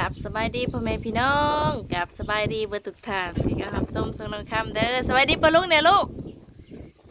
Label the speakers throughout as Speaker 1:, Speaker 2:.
Speaker 1: กับสบายดีพ่อแม่พี่น้องกับสบายดีเบอร์ทุกท่านที่ก็รับส้มสงน้องคำเด้อสบายดีปะลุงเนี่ยลูก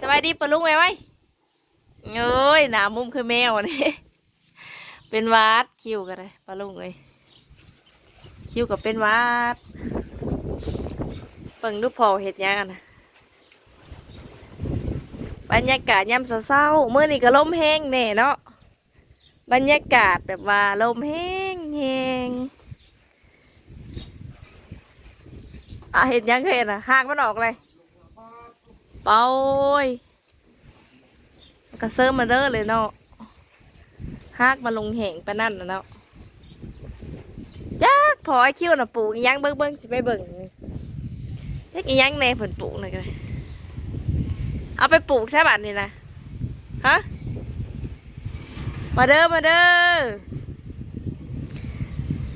Speaker 1: สบายดีปะลุงไหมไหมเอ้ยหนามุมคือแมวนี่เป็นวาดคิวกันเลยปะลุงเอ้ยคิวกับเป็นวาดเปิงดูพอเห็ดยังกันะบรรยากาศยามเศร้าๆเมื่อนี้ก็ลมแห้งแน่เนาะบรรยากาศแบบว่าลมแห้งแห้ง อะเห็นยังเห็นอะหางมันออกเลยเป่าโอ้ยกระเซิร์มาเด้อเลยเนาะหากมาลงแห่งไปนั่นนะเนาะจักพอไอคิวน่ะปลูกยังเบิ่งเบิ่งสิไปเบิ่งจักอีหยังแน่เพิ่นปลูกหน่ะก็ได้เอาไปปลูกใช่บัดนี่นะฮะมาเด้อมาเด้อ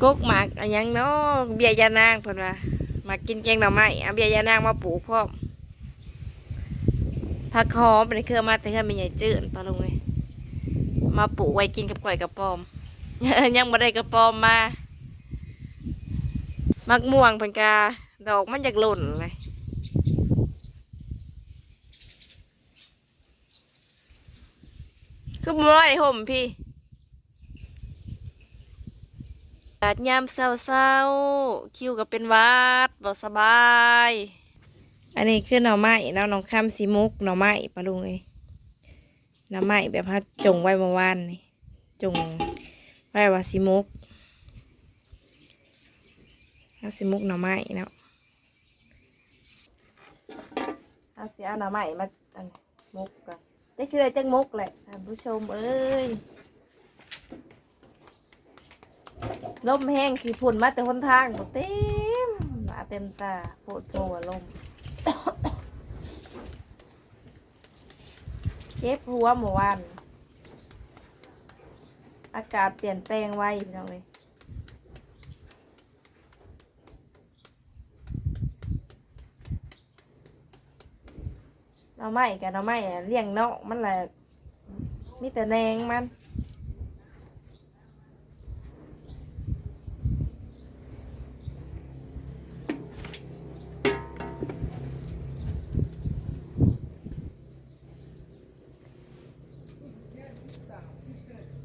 Speaker 1: กกหมากอันยังเนาะเบียยานางเพิ่นว่า มากินแกงหน่อไม้เอาเบียยานางมาปลูกพร้อมผักหอมเป็นเครือมาแต่เครือไม่ใหญ่จืดปลาลงเลยมาปลูกไว้กินกับก๋วยกับปอม ยังบ่ได้กระปอมมามักม่วงพิ่นกาดอกมันอยากหล่นเลยคือบ่ได้ห่มพี่ อา กาศยามเศร้าๆคิวก็เป็นวัดบ่สบาย อันนี้คือหน่อไม้เนาะน้องข้ามสีมุกหน่อไม้ปะลุงเอ้ยหน่อไม้แบบพัดจงไว้เมื่อวานนี่จงไว้ว่าสีมุกเอาสีมุกหน่อไม้เนาะเอาสีเอาหน่อไม้มาอันมุกก่อนจะคืออะไรจังมุกแหละท่านผู้ชมเอ้ย ลมแห้งขี่พุ่นมาแต่หนทางบ่เต็มมาเต็มตาโพดโผลมเจ็บหัวเมื่วานอากาศเปลี่ยนแปลงไวพี่น้องเลยเอาไม้กันเอาไม้อะเลี้ยงนอกมันแหละมีแต่แนงมัน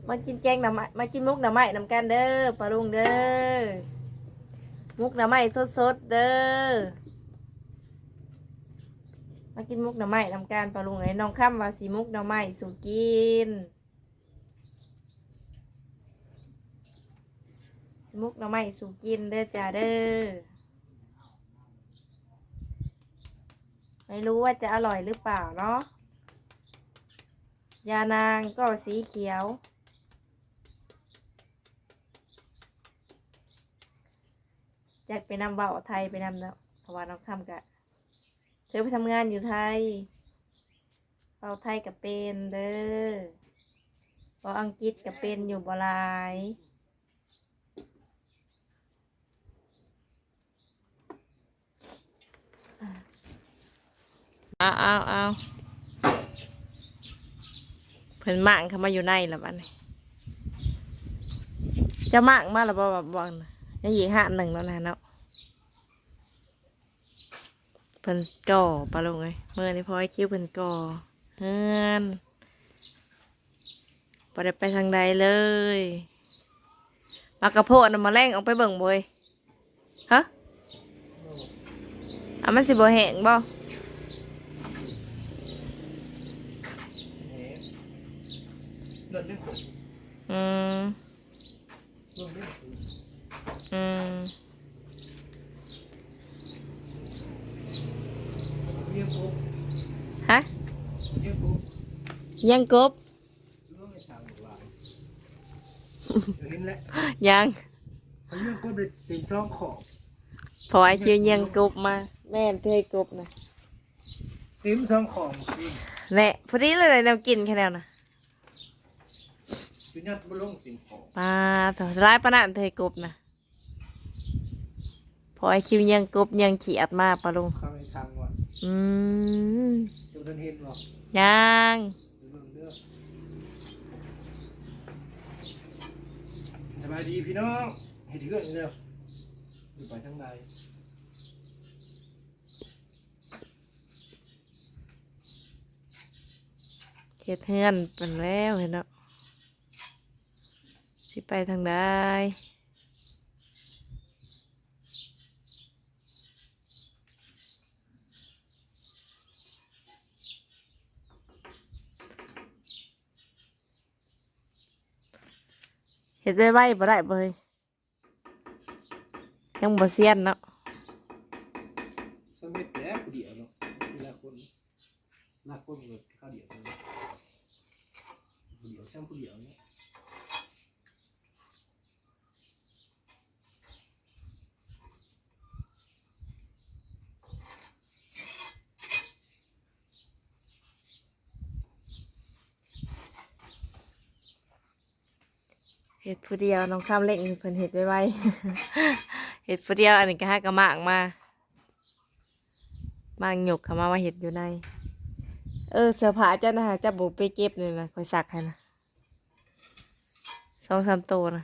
Speaker 1: มากินแกงหน่อไม้มากินมุกหน่อไม้นำกันเด้อปลาลุงเด้อมุกหน่อไม้สดๆเด้อมากินมุกหน่อไม้นำกันปลาลุงไอ้น้องข้ามว่าสีมุกหน่อไม้สู่กินสีมุกหน่อไม้สู่กินเด้อจ้าเด้อไม่รู้ว่าจะอร่อยหรือเปล่าเนาะยานางก็สีเขียว จากไปนำเบาไทยไปนำแล้วเพราะว่าน้องคำกะเธอไปทำงานอยู่ไทยเบาไทยกับเป็นเด้อเบาอังกฤษกับเป็นอยู่บหลายเอาเอาเอาเพิ่นมั่งเข้ามาอยู่ในแล้วบัดนี้จะมั่งมาแล้วบ่บ่บ่นะ ยังอีกห้าหนึ่งแล้วนะเนาะเพิ่นก่อปลาลงเลยเมื่อนี้พอไอคิวเพิ่นก่อเฮือนบ่ได้ไปทางใดเลยมากระโพดน่ะมาแรงออกไปเบิ่งบ่เว้ยฮะอะมันสิบ่แห้งบ่
Speaker 2: เลือดเลือด
Speaker 1: อืม
Speaker 2: เลือดเลือด
Speaker 1: อืม
Speaker 2: เยี่ยมปุ๊บ
Speaker 1: ฮะ
Speaker 2: เยี่ยมปุ๊บ
Speaker 1: ยังกบ
Speaker 2: เรื่องไม่ทางหลายเห็นแล้ว
Speaker 1: ยัง
Speaker 2: เขาเยี่ยมปุ๊บเลยเต็มช่องขอบ
Speaker 1: พอไอคิวยังกบมา แม่นเทยกบนะ
Speaker 2: เต็มช่องขอบคือ
Speaker 1: แน่พอดีเลยแนวกินแค่แนวนะ
Speaker 2: คือยัดบนลงเต็มขอบ
Speaker 1: ปลาถอร้ายปะนานเทยกบนะ พอไอคิวยังกบยังขีอัดมาปะลุง
Speaker 2: เข้าในทางว่า
Speaker 1: อืม
Speaker 2: จนท่านเห็นหรอก
Speaker 1: ยัง
Speaker 2: เรื่องเลือดสบายดีพี่น้องให้เถื่อนเร็วอยู่ไปทางใด
Speaker 1: เฮ็ดเฮือนเป็นแล้วเห็นเนาะสิไปทางใด เฮ็ดได้ไว้บ่ได้บ่เฮ้ยยังบ่เซียนเนาะ
Speaker 2: สมัยแต่ผู้เดียวเนาะทีละคนหน้าคนแบบข้าวเดียวเนาะผู้เดียวช่างผู้เดียวเนี่ย
Speaker 1: เฮ็ดผู้เดียวน้องข้ามเล่งเพิ่นเฮ็ดไว้ไว้เฮ็ดผู้เดียวอันนี้ก็หากระมากมามางหยกเข้ามาว่าเฮ็ดอยู่ใน เออเสื้อผ้าเจ้านะฮะจ้าบุกไปเก็บนี่นะคอยซักให้นะสองสามตัวนะ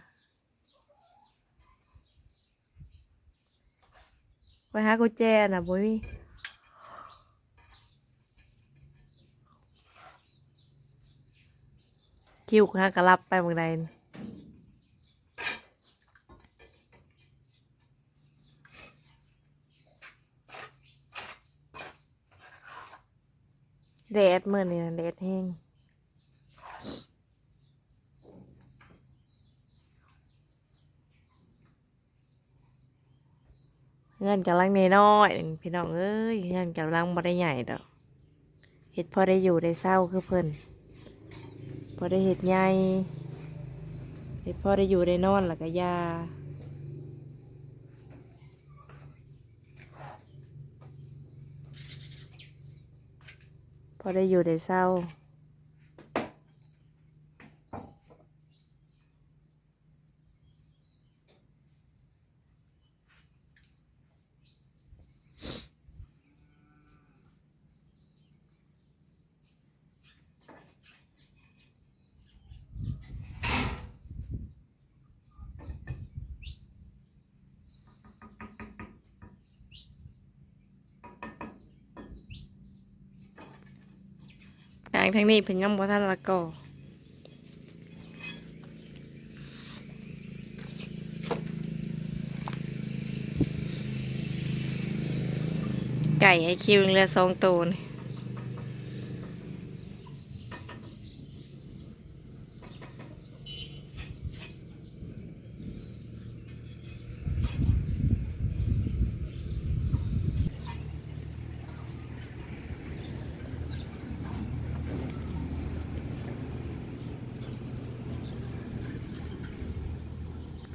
Speaker 1: ไปหากุญแจนะบุ้ยคิวหากระลับไปเมืองใดนี่ แดดเมื่อนี่แดดแห้งเงินกำลังน้อยพี่น้องเอ้ยเงินกำลังบ่ได้ใหญ่ดอกเฮ็ดพอได้อยู่ได้เศร้าคือเพิ่นพอได้เฮ็ดใหญ่เฮ็ดพอได้อยู่ได้นอนแล้วก็ยา พอได้อยู่ได้เศร้า ทางทางนี้เพิ่นยังบ่ทันละก่อไก่ไอคิวเหลือสองตัวนี่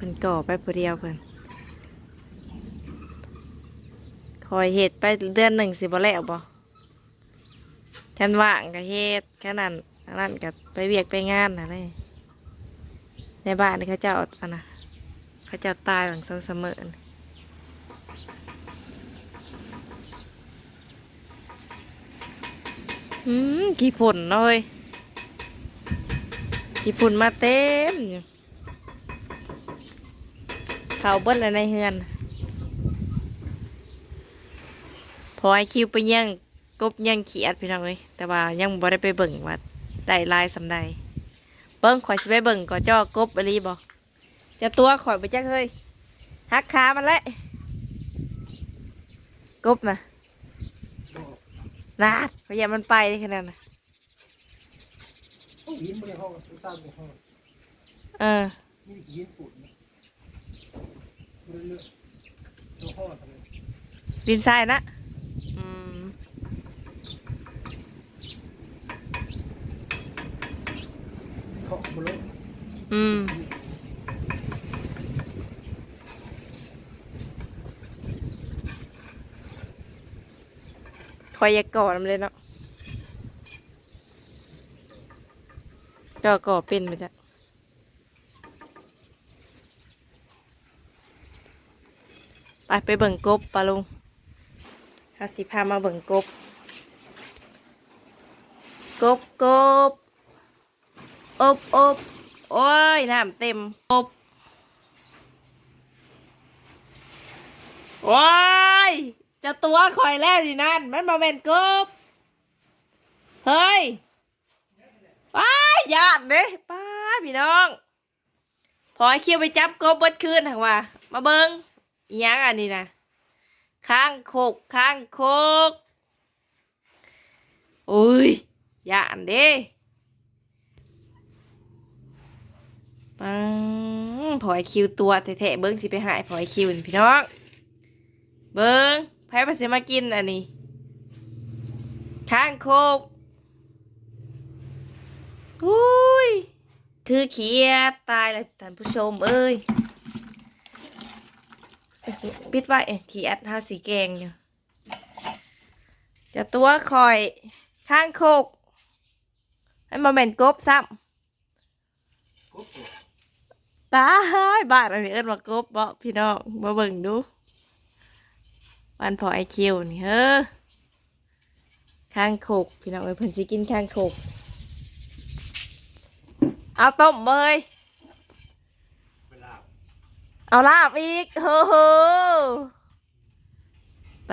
Speaker 1: นก่อไปผู้เดียวเพิ่นคอยเฮ็ดไปเดือนหนึ่งสิบ่แล้วบ่ฉันว่างก็เฮ็ดแค่นั้นนนั้นก็ไปเวียกไปงานอะไรในบ้านนี่เขาเจ้าอันน่ะเขาเจ้าตายหลังสองเสมออืมกี่ผลเนเว้ยกี่ผลมาเต็มอยู่ เขาเบิ้ลอะไรในเฮือน พอไอคิวไปยังกบยังเขียดพี่น้องเลยแต่ว่ายังบ่ได้ไปเบิ่งว่าได้ลายสำใดเบิ่งข่อยสิไปเบิ่งก็จ้อกบอะไรบ่จะตัวข่อยไปจักเฮ้ยหักขามันเลยกบนะนาดพยายามมันไปได้ขนาดน่ะ
Speaker 2: โอ้ยหิน
Speaker 1: เออ ดินทรายนะอืม
Speaker 2: เคาะบนรถ
Speaker 1: อืมคอยอยากก่อมันเลยเนาะจอก่อเป็นมาจ้ะ ไปไปเบิ่งกบปะลุงเขาสิพามาเบิ่งกบ กบกบอบอบโอ้ยน้ำเต็มกบว้ายเจะตัวคอยแล้วดินั่นมันมาเป็นกบ เฮ้ยว้ายญาติเด้ป้าพี่น้อง พอไอ้คิวไปจับกบเบิดคืนถังว่า มาเบิงอิห ยังอันนี้นะข้างโคกข้างโคกอุ้ยญาติเด้ปังพอไอคิวตัวแท้ๆเบิ้งสิไปหายพอไอคิวพี่น้องเบิ้งไพ่ภาษีมากินอันนี้ ข้างโคกอุ้ย คือเขียดตายแล้วท่านผู้ชมเอ้ย ปิดไว้เอ้ยเขียดห้าสีแกงอยู่จะตัวคอยข้างโคกให้มาเป็นกบซ้
Speaker 2: กบตัวำ
Speaker 1: ตายบ้านอันนี้เอิ้นว่ากบบ่พี่น้องมาเบิ่งดูวันพอไอคิวนี่เฮ้อข้างโคกพี่น้องเอ้ยเพิ่นสิกินข้างโคกเอาต้มเบย
Speaker 2: เอา
Speaker 1: ลาบอีกเฮ้อ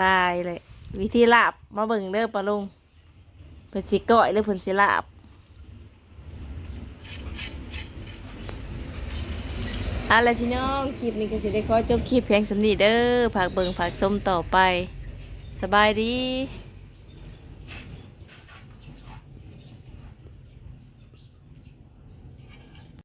Speaker 1: ตายเลย วิธีลาบมาเบิ่งเด้อปะลุงเพิ่นสิก้อยหรือเพิ่นสิลาบ อะไรพี่น้องคลิปนี้ก็สิได้ขอจบคลิปเพียงสำนีเด้อฝากเบิ่งฝากชมต่อไป สบายดี